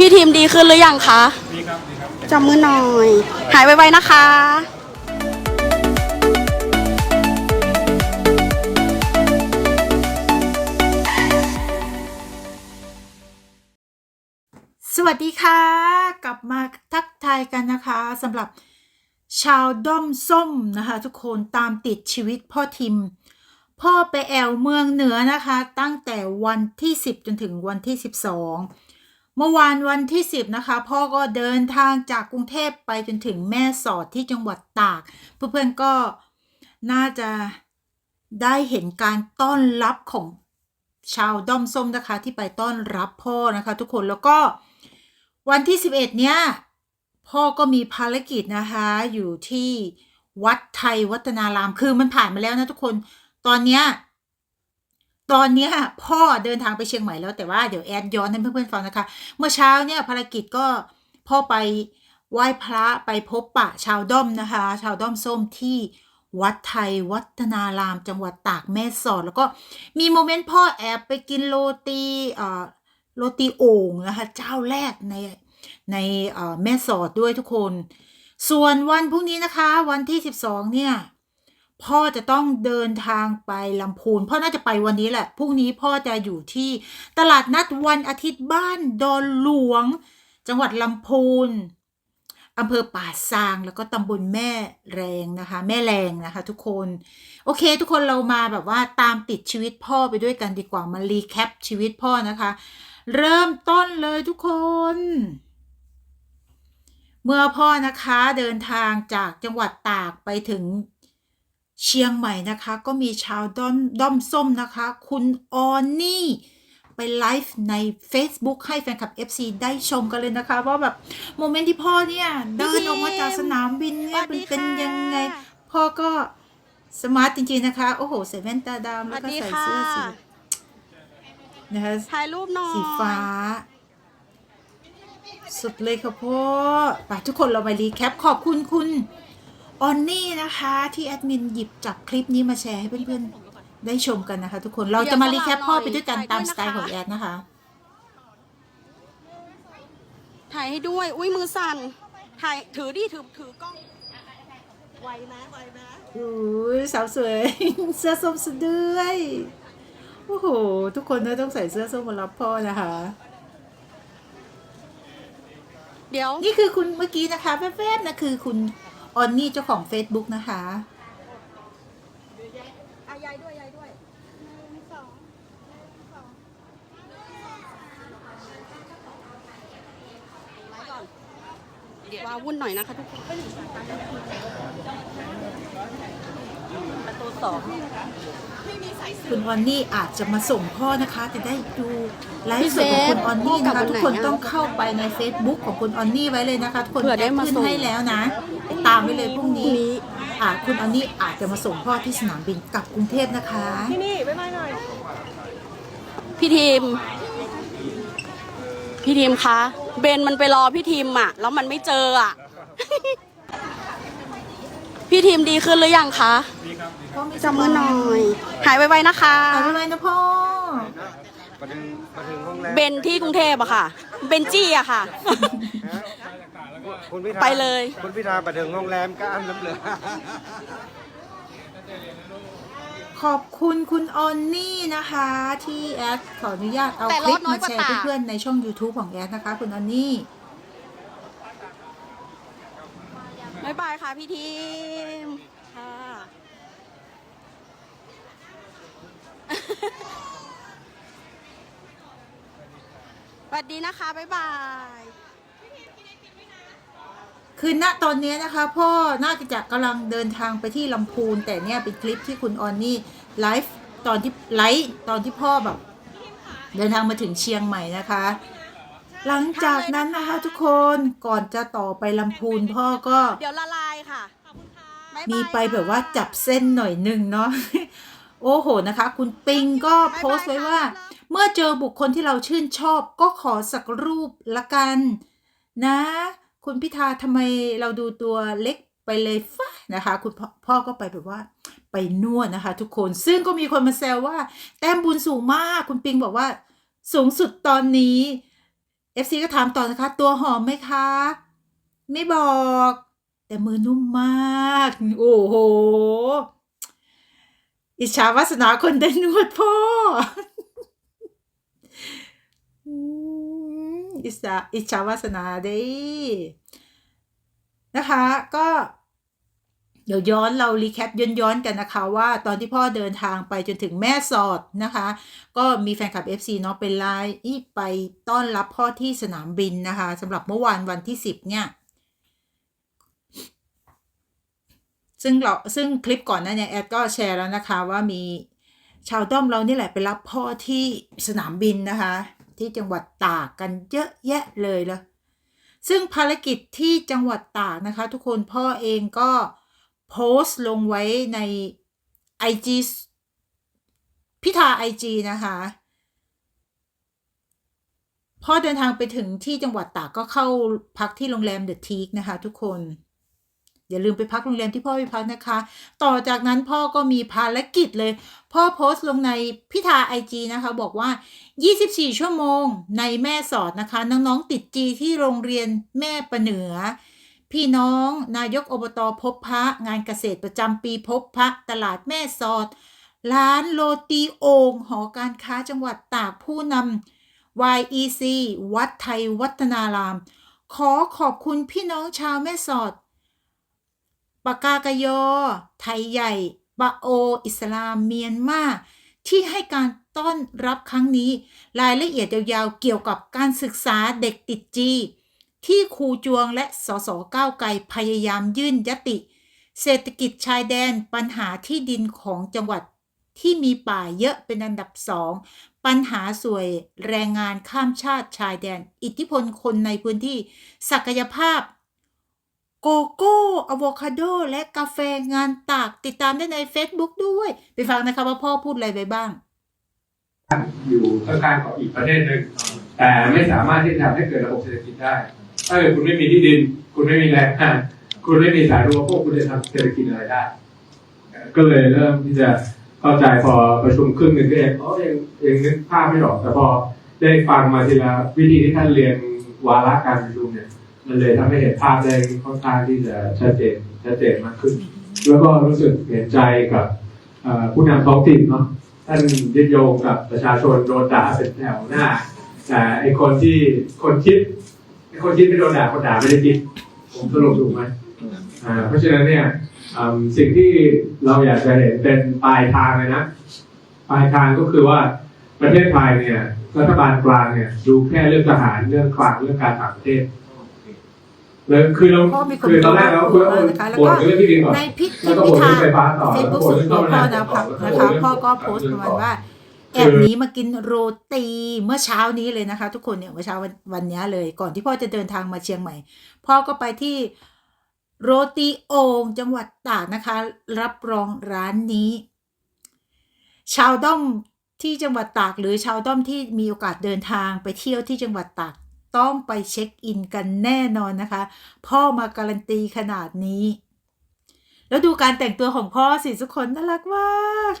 พี่ทีมดีขึ้นหรือยังคะดีครับดีครับจับมือหน่อย หายไวๆนะคะสวัสดีค่ะ กลับมาทักทายกันนะคะสำหรับชาวด้อมส้มนะคะ ทุกคนตามติดชีวิตพ่อทิม พ่อไปแอวเมืองเหนือนะคะ ตั้งแต่วันที่ 10 จนถึงวันที่ 12 เมื่อวานวันที่ 10 นะคะ พ่อก็เดินทางจากกรุงเทพไปจนถึงแม่สอดที่จังหวัดตาก เพื่อนๆก็น่าจะได้เห็นการต้อนรับของชาวด้อมส้มนะคะ ที่ไปต้อนรับพ่อนะคะ ทุกคนแล้วก็วันที่ 11 เนี่ยพ่อก็มีภารกิจนะคะ อยู่ที่วัดไทยวัฒนารามคือมันผ่านมาแล้วนะทุกคนตอนเนี้ย ตอนนี้พ่อเดินทางไปเชียงใหม่แล้วแต่ว่าเดี๋ยวแอดย้อนให้เพื่อนๆฟังนะคะ เมื่อเช้าเนี่ยภารกิจก็พ่อไปไหว้พระไปพบปะชาวด้อมนะคะ ชาวด้อมส้มที่วัดไทยวัฒนาราม จังหวัดตากแม่สอด แล้วก็มีโมเมนต์พ่อแอบไปกินโรตีโรตีโอ่งนะคะ เจ้าแรกในในแม่สอดด้วยทุกคน ส่วนวันพรุ่งนี้นะคะ วันที่ 12 เนี่ย พ่อจะต้องเดินทางไปลำพูน พ่อน่าจะไปวันนี้แหละ พรุ่งนี้พ่อจะอยู่ที่ตลาดนัดวันอาทิตย์บ้านดอนหลวง จังหวัดลำพูนอำเภอป่าซางแล้วก็ตำบลแม่แรงนะคะ แม่แรงนะคะทุกคน โอเค ทุกคนเรามาแบบว่าตามติดชีวิตพ่อไปด้วยกันดีกว่ามารีแคปชีวิตพ่อนะคะ เริ่มต้นเลยทุกคน เมื่อพ่อนะคะเดินทางจากจังหวัดตากไปถึง เชียงใหม่นะคะ ก็มีชาวด้อมด้อมส้มนะคะ คุณออนนี่ ไปไลฟ์ใน Facebook ให้แฟนคลับ FC ได้ชมกันเลยนะคะ ว่าแบบโมเมนต์ที่พ่อเนี่ยเดินออกมาจากสนามบินเนี่ยมันเป็นยังไง พ่อก็สมาร์ทจริงๆนะคะ โอ้โหใส่แว่นตาดำแล้วก็ใส่เสื้อสีนะคะถ่ายรูปหน่อยสีฟ้า สุดเลยค่ะพ่อไปทุกคนเรามารีแคปขอบคุณคุณ ออนนี่นะคะที่แอดมินหยิบจับคลิปนี้มาแชร์ให้เพื่อนๆ ได้ชมกันนะคะ ทุกคนเราจะมารีแคปพ่อไปด้วยกันตามสไตล์ของแอดนะคะ ถ่ายให้ด้วย อุ้ยมือสั่น ถ่ายถือดิถือถือกล้องไวไหมไวไหมอุ้ยสาวสวย เสื้อส้มสะด้วยโอ้โห ทุกคนเนี่ยต้องใส่เสื้อส้มมารับพ่อนะคะ เดี๋ยว นี่คือคุณเมื่อกี้นะคะแวบๆนะคือคุณ ออนนี่เจ้าของ Facebook นะคะอายายด้วยยายด้วยว้าวุ่นหน่อยนะคะทุกคนประตูสองคุณออนนี่อาจจะมาส่งพ่อนะคะ จะได้ดูไลฟ์สดของคุณออนนี่นะคะ ทุกคนต้องเข้าไปใน Facebook ของคุณออนนี่ไว้เลยนะคะ ทุกคนเผื่อได้มาขึ้นส่งให้แล้วนะไป ตามไว้เลยพรุ่งนี้อ่าคุณออนนี่อาจจะมาส่งพ่อที่สนามบินกลับกรุงเทพนะคะพี่ทีม พี่ทีมคะเบนมันไปรอพี่ทีมอะแล้วมันไม่เจออะพี่ทีมดีขึ้นหรือยังคะดีครับดีครับพ่อไม่จับมือหน่อย หายไวๆนะคะหายไปไหมนะพ่อมาถึงมาถึงห้องแรมเบนที่กรุงเทพอะค่ะ เบนจี้อะค่ะ คุณพิธาไปเลย คุณพิธามาถึงห้องแรมก็อันน้ำเหลือขอบคุณคุณออนนี่นะคะ ที่แอดขออนุญาตเอาแต่คลิปรถน้อมายกว่าแชร์ตาก เพื่อนๆในช่อง YouTube ของแอดนะคะ คุณออนนี่ บ๊ายบายค่ะพี่ทีม ค่ะ สวัสดีนะคะ บ๊ายบาย คือณตอนนี้นะคะพ่อน่าจะกำลังเดินทางไปที่ลำพูน แต่เนี่ยเป็นคลิปที่คุณออนนี่ไลฟ์ตอนที่ไลฟ์ตอนที่พ่อแบบ เดินทางมาถึงเชียงใหม่นะคะ หลังจากนั้นนะคะทุกคนก่อนจะต่อไปลำพูนพ่อก็เดี๋ยวละลายค่ะบ๊ายบายมีไปแบบค่ะว่าจับเส้นหน่อยหนึ่งเนาะโอ้โหนะคะ คุณปิงก็โพสต์ไว้ว่า เมื่อเจอบุคคลที่เราชื่นชอบก็ขอสักรูปละกันนะ คุณพิธาทำไมเราดูตัวเล็กไปเลยฟะนะคะ คุณพ่อพ่อก็ไปแบบว่าไปนวดนะคะ ทุกคนซึ่งก็มีคนมาแซวว่า แต้มบุญสูงมาก คุณปิงบอกว่าสูงสุดตอนนี้ FC ก็ถามต่อนะคะ ตัวหอมไหมคะ ไม่บอก แต่มือนุ่มมาก โอ้โห อิจฉาวาสนาคนได้นวดพ่อ อิจฉาอิจฉาวาสนาเด้นะคะก็เดี๋ยวย้อนเรารีแคปย้อนย้อนๆกันนะคะว่าตอนที่พ่อเดินทางไปจนถึงแม่สอดนะคะ ก็มีแฟนคลับ FC เนาะเป็นไลน์ไปต้อนรับพ่อที่สนามบินนะคะสำหรับเมื่อวานวันที่ 10 เนี่ย ซึ่งเราซึ่งคลิปก่อนหน้าเนี้แอดก็แชร์แล้วนะคะว่ามีชาวด้อมเรานี่แหละไปรับพ่อที่สนามบินนะคะ ที่จังหวัดตากกันเยอะแยะเลยละซึ่งภารกิจที่จังหวัดตากนะคะ ทุกคนพ่อเองก็โพสต์ลงไว้ใน IG พิธา IG นะคะพ่อเดินทางไปถึงที่จังหวัดตากก็เข้าพักที่โรงแรมเดอะทีกนะคะทุกคน อย่าลืมไปพักโรงแรมที่พ่อไปพักนะคะ ต่อจากนั้นพ่อก็มีภารกิจเลย พ่อโพสต์ลงในพิธาไอจีนะคะ บอกว่า 24 ชั่วโมงในแม่สอดนะคะ น้องๆติดจีที่โรงเรียนแม่ประเหนือ พี่น้องนายกอบตพบพระ งานเกษตรประจำปีพบพระ ตลาดแม่สอด ร้านโรตีโองหอการค้าจังหวัดตากผู้นำ YEC วัดไทยวัฒนาราม ขอขอบคุณพี่น้องชาวแม่สอด ปากากยอ ไทยใหญ่บาโอ อิสลามเมียนมาที่ให้การต้อนรับครั้งนี้ รายละเอียดยาวๆเกี่ยวกับการศึกษาเด็กติดจี ที่ครูจวงและสสก้าวไกลพยายามยื่นยติ เศรษฐกิจชายแดนปัญหาที่ดินของจังหวัดที่มีป่าเยอะเป็นอันดับสองปัญหาสวยแรงงานข้ามชาติชายแดน อิทธิพลคนในพื้นที่ ศักยภาพ โกโก้อะโวคาโด และกาแฟงานตาก ติดตามได้ใน Facebook ด้วย ไปฟังนะคะว่าพ่อพูดอะไรไปบ้าง อยู่ข้างๆของอีกประเทศหนึ่งแต่ไม่สามารถที่จะทำให้เกิดระบบเศรษฐกิจได้ ถ้าเกิดคุณไม่มีที่ดิน คุณไม่มีแรงงานคุณไม่มีสายรวพวกคุณจะทำเศรษฐกิจอะไรได้ ก็เลยเริ่มที่จะเข้าใจพอประชุมครึ่งหนึ่งก็เองอ๋อยังยังนึกภาพไม่ออกแต่พอได้ฟังมาทีละวิธีที่ท่านเรียนวาระการประชุมเนี่ย มันเลยทำให้เห็นภาพได้ค่อนข้างที่จะชัดเจนชัดเจนมากขึ้น แล้วก็รู้สึกเห็นใจกับผู้นำท้องถิ่นเนาะท่านยึดโยงกับประชาชนโดนด่าเป็นแถวหน้าแต่ไอคนที่คนคิดไอคนคิดไม่โดนด่าคนด่าไม่ได้คิด ผมสรุปถูกไหมอ่าเพราะฉะนั้นเนี่ยสิ่งที่เราอยากจะเห็นเป็นปลายทางเลยนะปลายทางก็คือว่าประเทศไทยเนี่ยรัฐบาลกลางเนี่ยดูแค่เรื่องทหารเรื่องคลังเรื่องการต่างประเทศ แล้วคือเราก็มีคนคือตอนแรกเราคือบอกนะคะแล้วปวก็ดเรื่องที่ดินก่อนในพิแล้วก็พิโอนธาเรื่องไฟฟ้าต่อเฟซบุ๊กแล้วก็ส่วนโอนตัวเรื่องพ่อต้นนะไม้คะต่อนะคะพ่อก็โพสต์ประมาณว่าแอบหนีมากินโรตีเมื่อเช้านี้เลยนะคะ ทุกคนเนี่ยเมื่อเช้าวันวันนี้เลย ก่อนที่พ่อจะเดินทางมาเชียงใหม่ พ่อก็ไปที่โรตีโองจังหวัดตากนะคะ รับรองร้านนี้ ชาวด้อมที่จังหวัดตากหรือชาวด้อมที่มีโอกาสเดินทางไปเที่ยวที่จังหวัดตาก ต้องไปเช็คอินกันแน่นอนนะคะ พ่อมาการันตีขนาดนี้ แล้วดูการแต่งตัวของพ่อสิทุกคนน่ารักมาก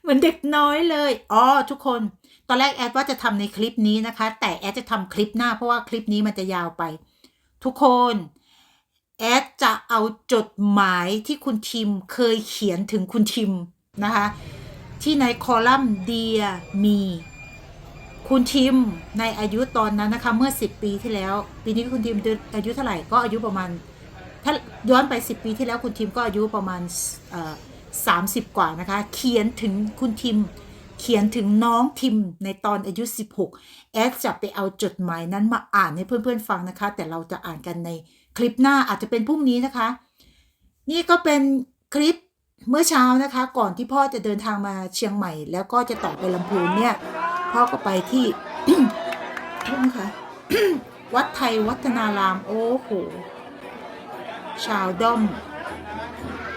เหมือนเด็กน้อยเลยอ๋อทุกคน ตอนแรกแอดว่าจะทำในคลิปนี้นะคะ แต่แอดจะทำคลิปหน้าเพราะว่าคลิปนี้มันจะยาวไป ทุกคนแอดจะเอาจดหมายที่คุณทิมเคยเขียนถึงคุณทิมนะคะ ที่ในคอลัมน์เดียมี คุณทิมในอายุตอนนั้นนะคะ เมื่อ 10 ปีที่แล้ว ปีนี้คุณทิมอายุเท่าไหร่ก็อายุประมาณ ถ้าย้อนไป 10 ปีที่แล้วคุณทิมก็อายุประมาณเอ่อ30กว่านะคะ เขียนถึงคุณทิม เขียนถึงน้องทิมในตอนอายุ 16 แอดจะไปเอาจดหมายนั้นมาอ่านให้เพื่อนๆฟังนะคะ แต่เราจะอ่านกันในคลิปหน้าอาจจะเป็นพรุ่งนี้นะคะ นี่ก็เป็นคลิปเมื่อเช้านะคะ ก่อนที่พ่อจะเดินทางมาเชียงใหม่ แล้วก็จะต่อไปลำพูนเนี่ย พ่อก็ไปที่โทษนะคะวัดไทยวัฒนาราม โอ้โห ชาวด้อม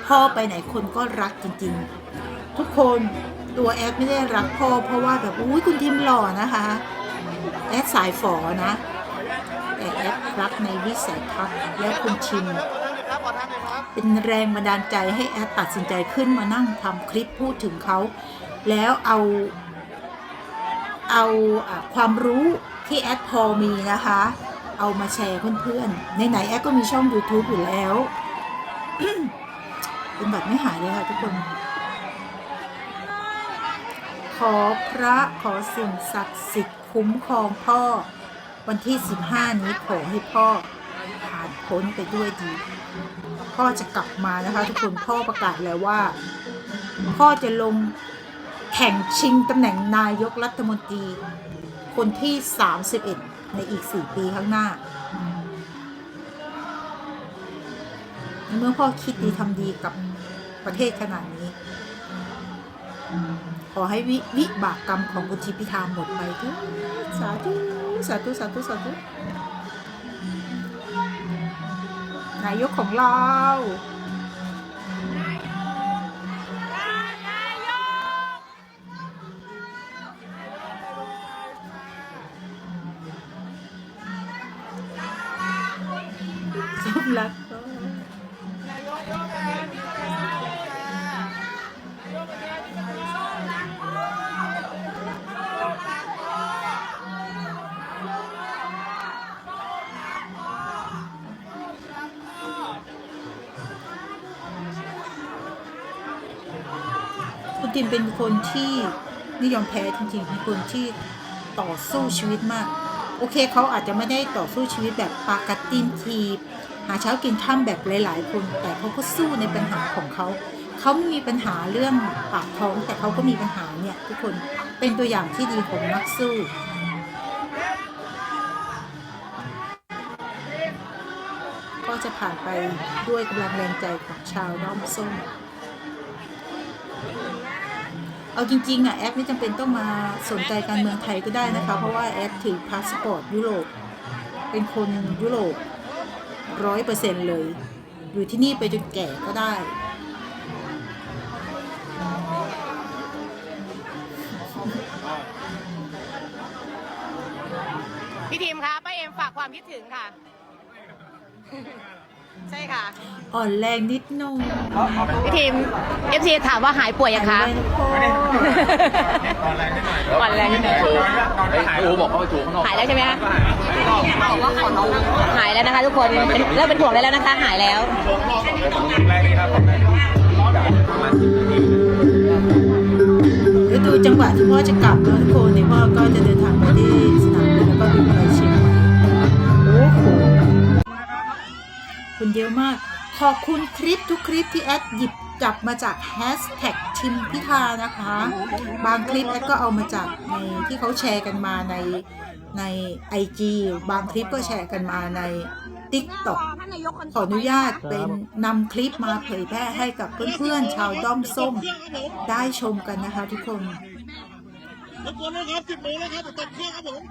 พ่อไปไหนคนก็รักจริง ๆ ทุกคนตัวแอดไม่ได้รักพ่อเพราะว่าแบบอุ้ยคุณทิมหล่อนะคะแอดสายฝอนะแต่แอดรักในวิสัยทัศน์และคุณทิม เป็นแรงบันดาลใจให้แอดตัดสินใจขึ้นมานั่งทำคลิปพูดถึงเขา แล้วเอา เอาอความรู้ที่แอดพอมีนะคะ เอามาแชร์เพื่อนๆในไหนแอดก็มีช่อง YouTube อยู่แล้วเป็นบัตรไม่หายเลยค่ะทุกคน ขอพระขอสิ่งศักดิ์สิทธิ์คุ้มครองพ่อ วันที่ 15 นี้ขอให้พ่อผ่านพ้นไปด้วยดี พ่อจะกลับมานะคะ ทุกคนพ่อประกาศแล้วว่า พ่อจะลง แข่งชิงตำแหน่งนายกรัฐมนตรี คนที่ 31 ในอีก 4 ปีข้างหน้า เมื่อพ่อคิดดีทำดีกับประเทศขนาดนี้ ขอให้วิวิบากกรรมของบุตรพิธาหมดไปเถอะสาธุสาธุสาธุสาธุนายกของเรา ติมเป็นคนที่ไม่ยอมแพ้จริงๆเป็นคนที่ต่อสู้ชีวิตมาก โอเคเขาอาจจะไม่ได้ต่อสู้ชีวิตแบบปากัดตีนทีหาเช้ากินข้ามแบบหลายๆ คน แต่เขาก็สู้ในปัญหาของเขาเขาไม่มีปัญหาเรื่องปากท้อง แต่เขาก็มีปัญหาเนี่ยทุกคนเป็นตัวอย่างที่ดีของนักสู้ก็จะผ่านไปด้วยกำลังแรงใจของชาวด้อมส้ม เอาจริงๆอะแอปไม่จำเป็นต้องมาสนใจการเมืองไทยก็ได้นะคะ เพราะว่าแอปถือพาสปอร์ตยุโรปเป็นคนยุโรปร้อยเปอร์เซ็นเลย อยู่ที่นี่ไปจนแก่ก็ได้พี่ทีมคะป้าเอ็มฝากความคิดถึงค่ะ ใช่ค่ะ อ่อนแรงนิดหนึงพี่ทีมเอฟซีถามว่าหายป่วยยังคะแรงพ่ออ่อนแรงนิดหน่อยไอ้โอบอกเขาไปจูข้างนอกหายแล้วใช่ไหมคะหายแล้วนะคะทุกคนเป็นเริ่มเป็นห่วงได้แล้วนะคะ หายแล้วเดี๋ยวดูจังหวะที่พ่อจะกลับแล้วทุกคนในยพ่อก็จะเดินทางไปที่สนามบินแล้วก็บินไป คนเยอะมาก ขอบคุณคลิปทุกคลิปที่แอดหยิบจับมาจากแฮชแท็กทิมพิธานะคะ บางคลิปแอดก็เอามาจากในที่เขาแชร์กันมาในใน IG บางคลิปก็แชร์กันมาใน TikTok ขออนุญาตเป็นนำคลิปมาเผยแพร่ให้กับเพื่อนๆ ชาวด้อมส้มได้ชมกันนะคะทุกคนรบกวนนะครับสิบโมงแล้วครับเดี๋ยวตกเครื่องครับผม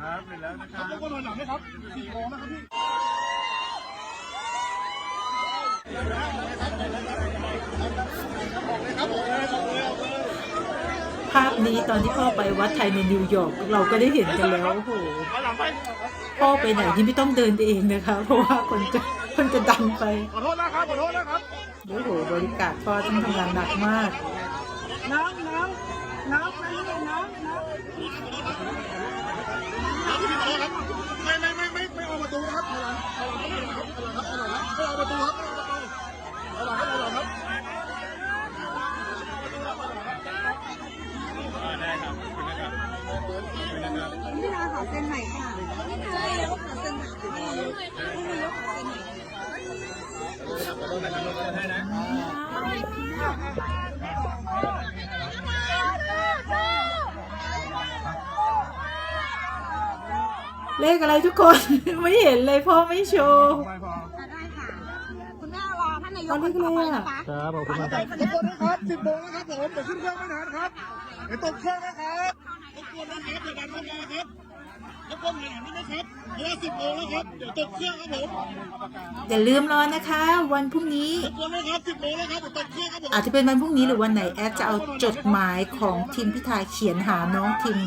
ครับเสร็จแล้วนะครับรบกวนหน่อยหลังนะครับสี่โมงนะครับพี่ ภาพนี้ตอนที่พ่อไปวัดไทยในนิวยอร์กเราก็ได้เห็นกันแล้วโอ้โหพ่อไปไหนที่ไม่ต้องเดินเองนะคะ เพราะว่าคนจะคนจะดันไปขอโทษนะครับขอโทษนะครับโอ้โหบริการพ่อต้องทำงานหนักมากน้ำน้ำน้ำน้ำน้ำน้ำไม่ไม่ไม่ไม่ไม่เอาประตูนะครับเอาหลังเอาหลังครับเอาหลังครับเอาหลังครับไม่เอาประตูครับ เอาหลังครับเอาหลังครับเลขอะไรทุกคน ไม่เห็นเลยพ่อไม่โชว์ ยตอกนคนี้นเลต่อไปยนะอะคะครับขอบคุณมากครับรบกวนนะครับสิบโมงแล้วครับผมเดี๋ยวขึ้นเครื่องไม่นานครับเดี๋ยวตกเครื่องนะครับรบกวนนะครับอย่าดันเข้ามาครับรบกวนหน่อยนิดนะครับเพราะว่าสิบโมงแล้วครับเดี๋ยวตกเครื่องครับผมอย่าลืมรอนะคะ วันพรุ่งนี้รบกวนนะครับสิบโมงแล้วครับเดี๋ยวตกเครื่องครับผมอาจจะเป็นวันพรุ่งนี้หรือวันไหนแอดจะเอาจดหมายของทีมพิธาเขียนหาน้องทีม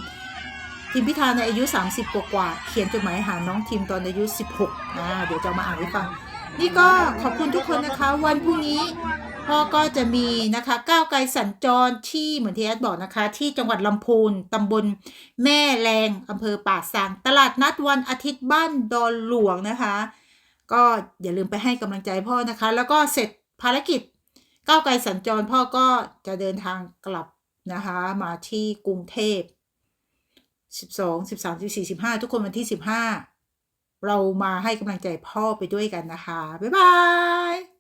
ทีมพิธาในอายุ 30 กว่ากว่าๆเขียนจดหมายหาน้องทีมตอนอายุ 16อ่าเดี๋ยวจะเอามาอ่านให้ฟัง นี่ก็ขอบคุณทุกคนนะคะ วันพรุ่งนี้พ่อก็จะมีนะคะก้าวไกลสัญจรที่เหมือนที่แอดบอกนะคะ ที่จังหวัดลำพูนตำบลแม่แรงอำเภอป่าสังตลาดนัดวันอาทิตย์บ้านดอนหลวงนะคะ ก็อย่าลืมไปให้กำลังใจพ่อนะคะ แล้วก็เสร็จภารกิจก้าวไกลสัญจรพ่อก็จะเดินทางกลับนะคะ มาที่กรุงเทพ 12 13 14 15 ทุกคนวันที่ 15 เรามาให้กำลังใจพ่อไปด้วยกันนะคะ บ๊ายบาย